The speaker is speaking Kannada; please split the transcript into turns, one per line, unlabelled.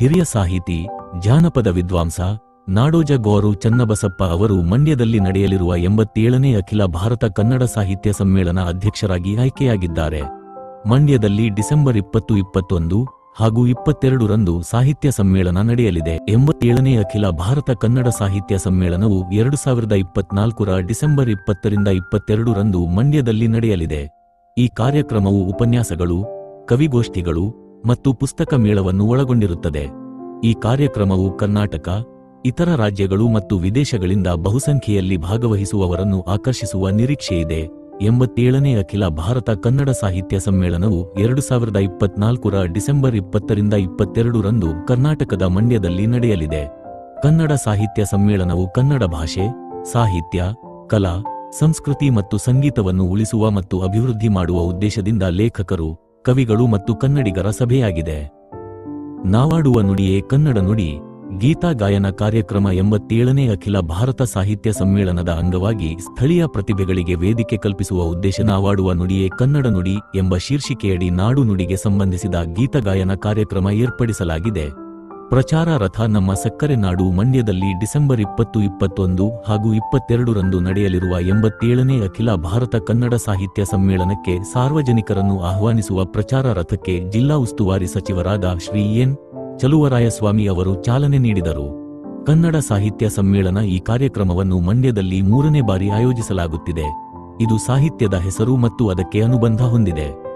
ಹಿರಿಯ ಸಾಹಿತಿ, ಜಾನಪದ ವಿದ್ವಾಂಸ ನಾಡೋಜ ಗೋರು ಚನ್ನಬಸಪ್ಪ ಅವರು ಮಂಡ್ಯದಲ್ಲಿ ನಡೆಯಲಿರುವ ಎಂಬತ್ತೇಳನೇ ಅಖಿಲ ಭಾರತ ಕನ್ನಡ ಸಾಹಿತ್ಯ ಸಮ್ಮೇಳನ ಅಧ್ಯಕ್ಷರಾಗಿ ಆಯ್ಕೆಯಾಗಿದ್ದಾರೆ. ಮಂಡ್ಯದಲ್ಲಿ ಡಿಸೆಂಬರ್ ಇಪ್ಪತ್ತು ಇಪ್ಪತ್ತೊಂದು ಹಾಗೂ ಇಪ್ಪತ್ತೆರಡರಂದು ಸಾಹಿತ್ಯ ಸಮ್ಮೇಳನ ನಡೆಯಲಿದೆ. ಎಂಬತ್ತೇಳನೇ ಅಖಿಲ ಭಾರತ ಕನ್ನಡ ಸಾಹಿತ್ಯ ಸಮ್ಮೇಳನವು ಎರಡು ಸಾವಿರದ ಇಪ್ಪತ್ನಾಲ್ಕರ ಡಿಸೆಂಬರ್ ಇಪ್ಪತ್ತರಿಂದ ಇಪ್ಪತ್ತೆರಡರಂದು ಮಂಡ್ಯದಲ್ಲಿ ನಡೆಯಲಿದೆ. ಈ ಕಾರ್ಯಕ್ರಮವು ಉಪನ್ಯಾಸಗಳು, ಕವಿಗೋಷ್ಠಿಗಳು ಮತ್ತು ಪುಸ್ತಕ ಮೇಳವನ್ನು ಒಳಗೊಂಡಿರುತ್ತದೆ. ಈ ಕಾರ್ಯಕ್ರಮವು ಕರ್ನಾಟಕ, ಇತರ ರಾಜ್ಯಗಳು ಮತ್ತು ವಿದೇಶಗಳಿಂದ ಬಹುಸಂಖ್ಯೆಯಲ್ಲಿ ಭಾಗವಹಿಸುವವರನ್ನು ಆಕರ್ಷಿಸುವ ನಿರೀಕ್ಷೆಯಿದೆ ಎಂಬತ್ತೇಳನೇ ಅಖಿಲ ಭಾರತ ಕನ್ನಡ ಸಾಹಿತ್ಯ ಸಮ್ಮೇಳನವು ಎರಡು ಸಾವಿರದ ಇಪ್ಪತ್ನಾಲ್ಕರ ಡಿಸೆಂಬರ್ ಇಪ್ಪತ್ತರಿಂದ ಇಪ್ಪತ್ತೆರಡರಂದು ಕರ್ನಾಟಕದ ಮಂಡ್ಯದಲ್ಲಿ ನಡೆಯಲಿದೆ. ಕನ್ನಡ ಸಾಹಿತ್ಯ ಸಮ್ಮೇಳನವು ಕನ್ನಡ ಭಾಷೆ, ಸಾಹಿತ್ಯ, ಕಲಾ, ಸಂಸ್ಕೃತಿ ಮತ್ತು ಸಂಗೀತವನ್ನು ಉಳಿಸುವ ಮತ್ತು ಅಭಿವೃದ್ಧಿ ಮಾಡುವ ಉದ್ದೇಶದಿಂದ ಲೇಖಕರು ಕವಿಗಳು ಮತ್ತು ಕನ್ನಡಿಗರ ಸಭೆಯಾಗಿದೆ. ನಾವಾಡುವ ನುಡಿಯೇ ಕನ್ನಡ ನುಡಿ, ಗೀತಾ ಗಾಯನ ಕಾರ್ಯಕ್ರಮ ಎಂಬತ್ತೇಳನೇ ಅಖಿಲ ಭಾರತ ಸಾಹಿತ್ಯ ಸಮ್ಮೇಳನದ ಅಂಗವಾಗಿ ಸ್ಥಳೀಯ ಪ್ರತಿಭೆಗಳಿಗೆ ವೇದಿಕೆ ಕಲ್ಪಿಸುವ ಉದ್ದೇಶ ನಾವಾಡುವ ನುಡಿಯೇ ಕನ್ನಡ ನುಡಿ ಎಂಬ ಶೀರ್ಷಿಕೆಯಡಿ ನಾಡು ನುಡಿಗೆ ಸಂಬಂಧಿಸಿದ ಗೀತಗಾಯನ ಕಾರ್ಯಕ್ರಮ ಏರ್ಪಡಿಸಲಾಗಿದೆ. ಪ್ರಚಾರ ರಥ ನಮ್ಮ ಸಕ್ಕರೆ ನಾಡು ಮಂಡ್ಯದಲ್ಲಿ ಡಿಸೆಂಬರ್ ಇಪ್ಪತ್ತು, ಇಪ್ಪತ್ತೊಂದು ಹಾಗೂ ಇಪ್ಪತ್ತೆರಡರಂದು ನಡೆಯಲಿರುವ ಎಂಬತ್ತೇಳನೇ ಅಖಿಲ ಭಾರತ ಕನ್ನಡ ಸಾಹಿತ್ಯ ಸಮ್ಮೇಳನಕ್ಕೆ ಸಾರ್ವಜನಿಕರನ್ನು ಆಹ್ವಾನಿಸುವ ಪ್ರಚಾರ ರಥಕ್ಕೆ ಜಿಲ್ಲಾ ಉಸ್ತುವಾರಿ ಸಚಿವರಾದ ಶ್ರೀ ಎನ್. ಚಲುವರಾಯಸ್ವಾಮಿ ಅವರು ಚಾಲನೆ ನೀಡಿದರು. ಕನ್ನಡ ಸಾಹಿತ್ಯ ಸಮ್ಮೇಳನ ಈ ಕಾರ್ಯಕ್ರಮವನ್ನು ಮಂಡ್ಯದಲ್ಲಿ ಮೂರನೇ ಬಾರಿ ಆಯೋಜಿಸಲಾಗುತ್ತಿದೆ. ಇದು ಸಾಹಿತ್ಯದ ಹೆಸರು ಮತ್ತು ಅದಕ್ಕೆ ಅನುಬಂಧ ಹೊಂದಿದೆ.